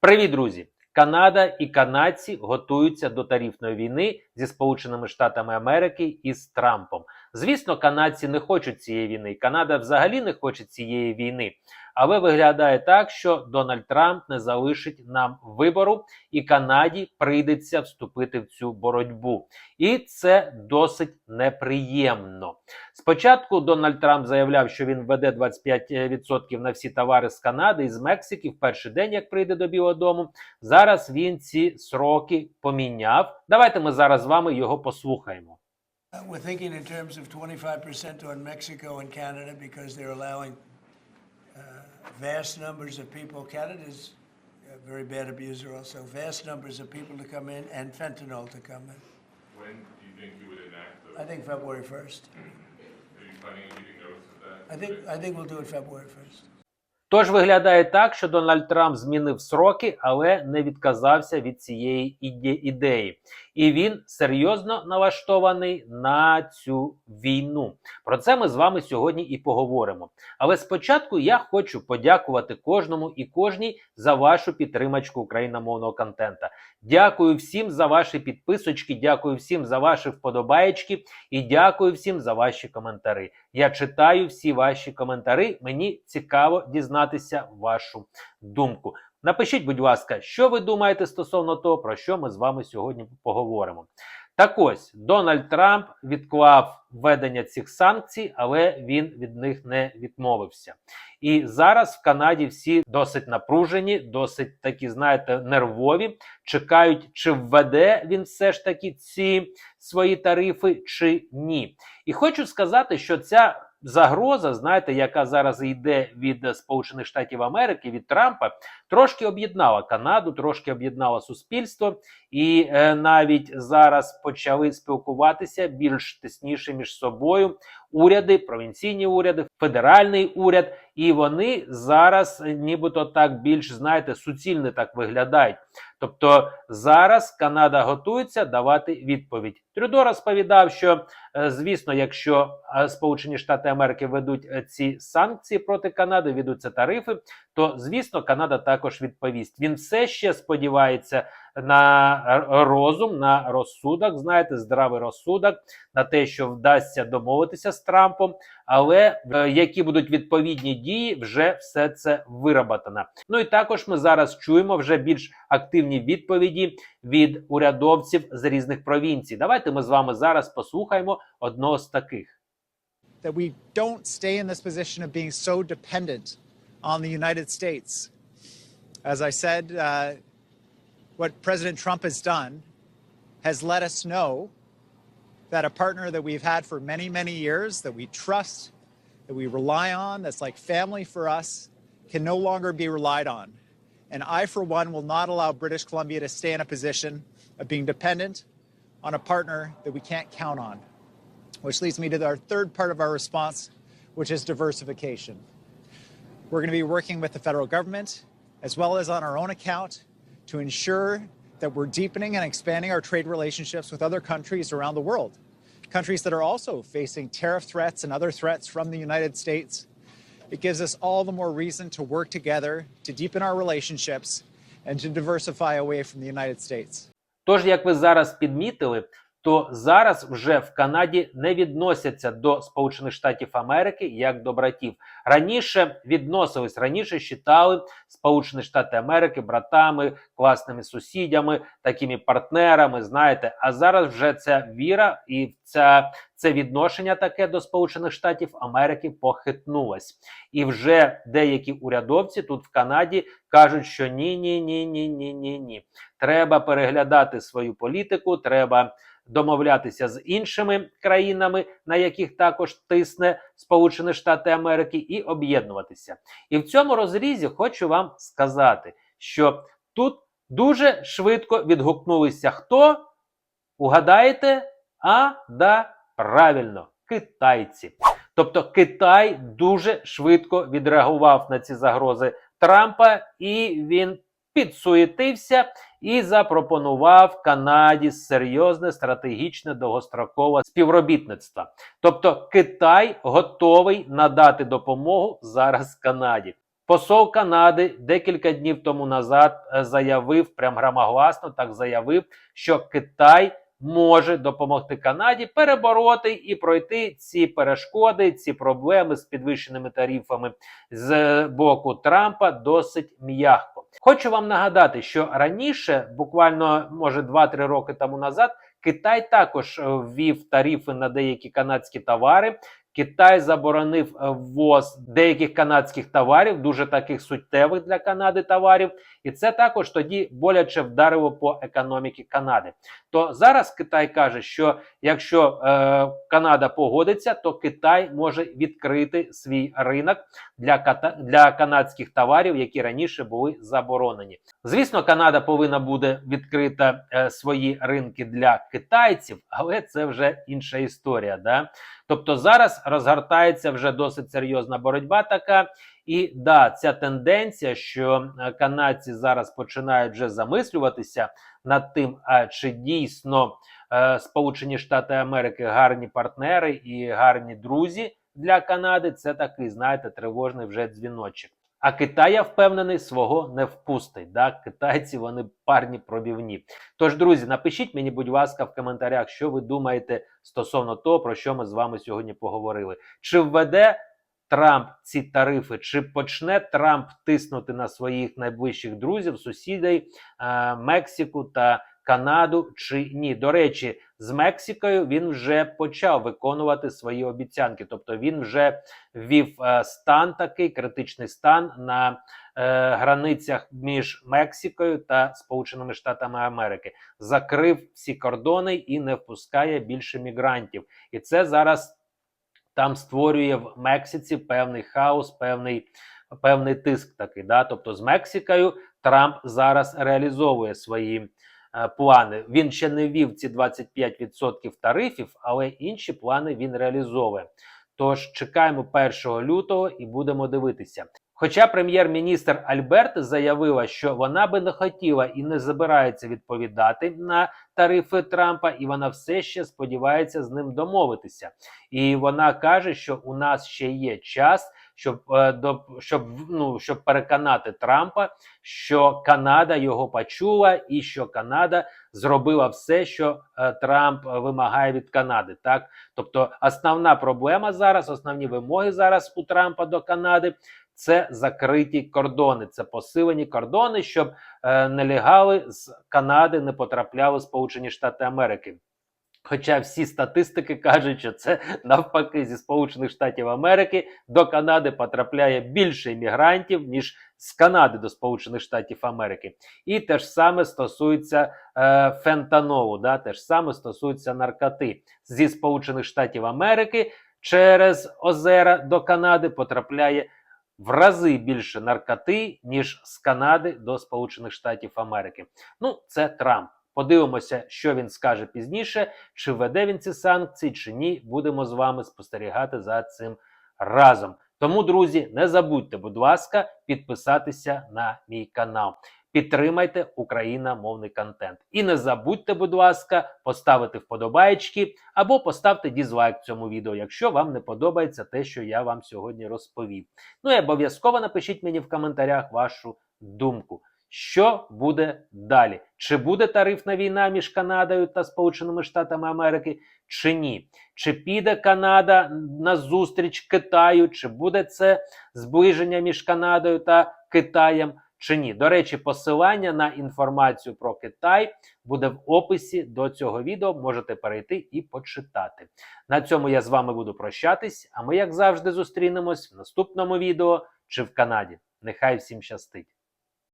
Привіт, друзі! Канада і канадці готуються до тарифної війни зі Сполученими Штатами Америки і з Трампом. Звісно, канадці не хочуть цієї війни. Канада взагалі не хоче цієї війни. Але виглядає так, що Дональд Трамп не залишить нам вибору, і Канаді прийдеться вступити в цю боротьбу. І це досить неприємно. Спочатку Дональд Трамп заявляв, що він введе 25% на всі товари з Канади і з Мексики в перший день, як прийде до Білого Дому. Зараз він ці сроки поміняв. Давайте ми зараз з вами його послухаємо. Uh, We're thinking in terms of 25% on Mexico and Canada because they're allowing uh, vast numbers of people. Canada's a very bad abuser also. Vast numbers of people to come in and fentanyl to come in. When do you think you would enact those? I think February 1st. Are you planning on giving notice of that? I think I think we'll do it February 1st. Тож виглядає так, що Дональд Трамп змінив сроки, але не відказався від цієї ідеї. І він серйозно налаштований на цю війну. Про це ми з вами сьогодні і поговоримо. Але спочатку я хочу подякувати кожному і кожній за вашу підтримачку україномовного контента. Дякую всім за ваші підписочки, дякую всім за ваші вподобаєчки і дякую всім за ваші коментари. Я читаю всі ваші коментари. Мені цікаво дізнатися вашу думку. Напишіть, будь ласка, що ви думаєте стосовно того, про що ми з вами сьогодні поговоримо. Так ось Дональд Трамп відклав введення цих санкцій, але він від них не відмовився. І зараз в Канаді всі досить напружені, досить такі, знаєте, нервові. Чекають, чи введе він все ж таки ці свої тарифи, чи ні. І хочу сказати, що ця загроза, знаєте, яка зараз йде від Сполучених Штатів Америки, від Трампа, трошки об'єднала Канаду, трошки об'єднала суспільство, і е, навіть зараз почали спілкуватися більш тісніше між собою уряди, провінційні уряди, федеральний уряд, і вони зараз нібито так більш знаєте суцільно так виглядають. Тобто зараз Канада готується давати відповідь. Трюдо розповідав, що е, звісно, якщо е, Сполучені Штати Америки ведуть е, ці санкції проти Канади, ведуться тарифи, то звісно Канада також відповість. Він все ще сподівається на розум, на розсудок, знаєте, здравий розсудок, на те, що вдасться домовитися з Трампом, але е, які будуть відповідні дії, вже все це вироботано. Ну і також ми зараз чуємо вже більш активні відповіді від урядовців з різних провінцій. Давайте ми з вами зараз послухаємо одного з таких. that we don't stay in this position of being so dependent on the United States. As I said, uh, what President Trump has done has let us know that a partner that we've had for many, many years, that we trust, that we rely on, that's like family for us, can no longer be relied on. And I, for one, will not allow British Columbia to stay in a position of being dependent on a partner that we can't count on which leads me to our third part of our response, which is diversification. We're going to be working with the federal government as well as on our own account to ensure that we're deepening and expanding our trade relationships with other countries around the world. Countries that are also facing tariff threats and other threats from the United States. It gives us all the more reason to work together to deepen our relationships and to diversify away from the United States. Тож, як ви зараз підмітили, то зараз вже в Канаді не відносяться до Сполучених Штатів Америки як до братів. Раніше відносились, раніше вважали Сполучені Штати Америки братами, класними сусідями, такими партнерами. Знаєте, а зараз вже ця віра і ця. Це відношення таке до Сполучених Штатів Америки похитнулось, і вже деякі урядовці тут в Канаді кажуть, що ні, ні, ні, ні, ні, ні, ні. Треба переглядати свою політику, треба домовлятися з іншими країнами, на яких також тисне Сполучені Штати Америки, і об'єднуватися. І в цьому розрізі хочу вам сказати, що тут дуже швидко відгукнулися хто? Угадаєте? А, да, правильно, китайці. Тобто Китай дуже швидко відреагував на ці загрози Трампа, і він підсуетився і запропонував Канаді серйозне стратегічне довгострокове співробітництво. Тобто Китай готовий надати допомогу зараз Канаді. Посол Канади декілька днів тому назад е, заявив, прям громогласно так заявив, що Китай може допомогти Канаді перебороти і пройти ці перешкоди, ці проблеми з підвищеними тарифами з боку Трампа досить м'яко. Хочу вам нагадати, що раніше, буквально може 2-3 роки тому назад, Китай також е, ввів тарифи на деякі канадські товари. Китай заборонив е, ввоз деяких канадських товарів, дуже таких суттєвих для Канади товарів, і це також тоді боляче вдарило по економіці Канади. То зараз Китай каже, що якщо е, Канада погодиться, то Китай може відкрити свій ринок для для канадських товарів, які раніше були заборонені. Звісно, Канада повинна буде відкрита е, свої ринки для китайців, але це вже інша історія. Да? Тобто зараз розгортається вже досить серйозна боротьба така. І да, ця тенденція, що е, канадці зараз починають вже замислюватися над тим, а чи дійсно е, Сполучені Штати Америки гарні партнери і гарні друзі для Канади, це такий, знаєте, тривожний вже дзвіночок. А Китай, я впевнений, свого не впустить. Да? Китайці вони парні пробівні. Тож, друзі, напишіть мені, будь ласка, в коментарях, що ви думаєте стосовно того, про що ми з вами сьогодні поговорили. Чи введе Трамп ці тарифи, чи почне Трамп тиснути на своїх найближчих друзів, сусідей е, Мексику та Канаду, чи ні? До речі, з Мексикою він вже почав виконувати свої обіцянки, тобто він вже ввів е, стан такий критичний стан на е, границях між Мексикою та Сполученими Штатами Америки, закрив всі кордони і не впускає більше мігрантів. І це зараз там створює в Мексиці певний хаос, певний, певний тиск такий. Да? Тобто з Мексикою Трамп зараз реалізовує свої плани. Він ще не ввів ці 25% тарифів, але інші плани він реалізовує. Тож чекаємо 1 лютого і будемо дивитися. Хоча прем'єр-міністр Альберт заявила, що вона би не хотіла і не забирається відповідати на тарифи Трампа, і вона все ще сподівається з ним домовитися. І вона каже, що у нас ще є час, щоб е, до щоб ну щоб переконати Трампа, що Канада його почула, і що Канада зробила все, що е, Трамп вимагає від Канади. Так, тобто, основна проблема зараз, основні вимоги зараз у Трампа до Канади. Це закриті кордони, це посилені кордони, щоб е, нелегали з Канади не потрапляли Сполучені Штати Америки. Хоча всі статистики кажуть, що це навпаки зі Сполучених Штатів Америки до Канади потрапляє більше іммігрантів, ніж з Канади до Сполучених Штатів Америки. І те ж саме стосується е, фентанолу, да, те ж саме стосується наркоти. Зі Сполучених Штатів Америки через озера до Канади потрапляє в рази більше наркоти, ніж з Канади до Сполучених Штатів Америки. Ну, це Трамп. Подивимося, що він скаже пізніше, чи введе він ці санкції, чи ні. Будемо з вами спостерігати за цим разом. Тому, друзі, не забудьте, будь ласка, підписатися на мій канал. Підтримайте україномовний контент. І не забудьте, будь ласка, поставити вподобайки або поставте дізлайк цьому відео, якщо вам не подобається те, що я вам сьогодні розповів. Ну і обов'язково напишіть мені в коментарях вашу думку. Що буде далі? Чи буде тарифна війна між Канадою та Сполученими Штатами Америки, чи ні? Чи піде Канада на зустріч Китаю, чи буде це зближення між Канадою та Китаєм, чи ні? До речі, посилання на інформацію про Китай буде в описі до цього відео. Можете перейти і почитати. На цьому я з вами буду прощатись. А ми, як завжди, зустрінемось в наступному відео чи в Канаді. Нехай всім щастить!